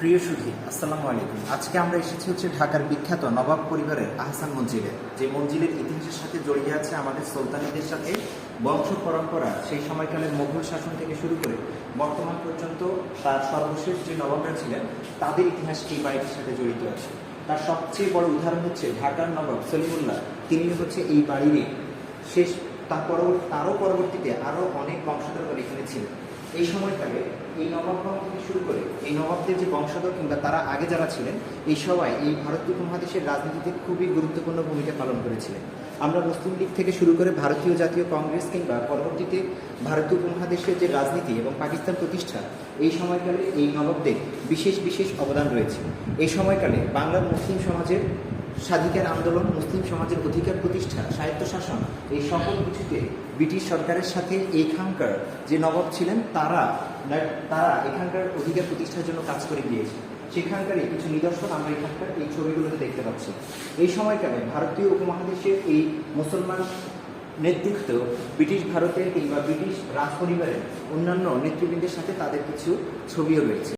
প্রিয় সুধী, আসসালামু আলাইকুম। আজকে আমরা এসেছি হচ্ছে ঢাকার বিখ্যাত নবাব পরিবারের আহসান মঞ্জিলে। যে মঞ্জিলের ইতিহাসের সাথে জড়িয়ে আছে আমাদের সুলতানিদের সাথে বংশ পরম্পরা, সেই সময়কালের মোগল শাসন থেকে শুরু করে বর্তমান পর্যন্ত তার সর্বশেষ যে নবাবরা ছিলেন, তাদের ইতিহাস এই বাড়িটির সাথে জড়িত আছে। তার সবচেয়ে বড় উদাহরণ হচ্ছে ঢাকার নবাব সলিমুল্লাহ। তিনি হচ্ছে এই বাড়িরই শেষ তার পরবর্তী তারও পরবর্তীতে আরও অনেক বংশধরগণ এখানে ছিলেন এই সময়কালে এই নবাবগণ থেকে শুরু করে এই নবাবদের যে বংশধর কিংবা তারা আগে যারা ছিলেন, এই সবাই এই ভারতীয় উপমহাদেশের রাজনীতিতে খুবই গুরুত্বপূর্ণ ভূমিকা পালন করেছিলেন। আমরা মুসলিম লীগ থেকে শুরু করে ভারতীয় জাতীয় কংগ্রেস কিংবা পরবর্তীতে ভারতীয় উপমহাদেশের যে রাজনীতি এবং পাকিস্তান প্রতিষ্ঠা, এই সময়কালে এই নবাবদের বিশেষ বিশেষ অবদান রয়েছে। এই সময়কালে বাংলার মুসলিম সমাজের স্বাধিকার আন্দোলন, মুসলিম সমাজের অধিকার প্রতিষ্ঠা স্বায়ত্তশাসন এই সকল কিছুতে ব্রিটিশ সরকারের সাথে এইখানকার যে নবাব ছিলেন, তারা তারা এখানকার অধিকার প্রতিষ্ঠার জন্য কাজ করে গিয়েছে। সেখানকারই কিছু নিদর্শন আমরা এখানকার এই ছবিগুলোতে দেখতে পাচ্ছি। এই সময়কালে ভারতীয় উপমহাদেশের এই মুসলমান নেতৃত্ব ব্রিটিশ ভারতের কিংবা ব্রিটিশ রাজ পরিবারের অন্যান্য নেতৃবৃন্দের সাথে তাদের কিছু ছবিও রয়েছে।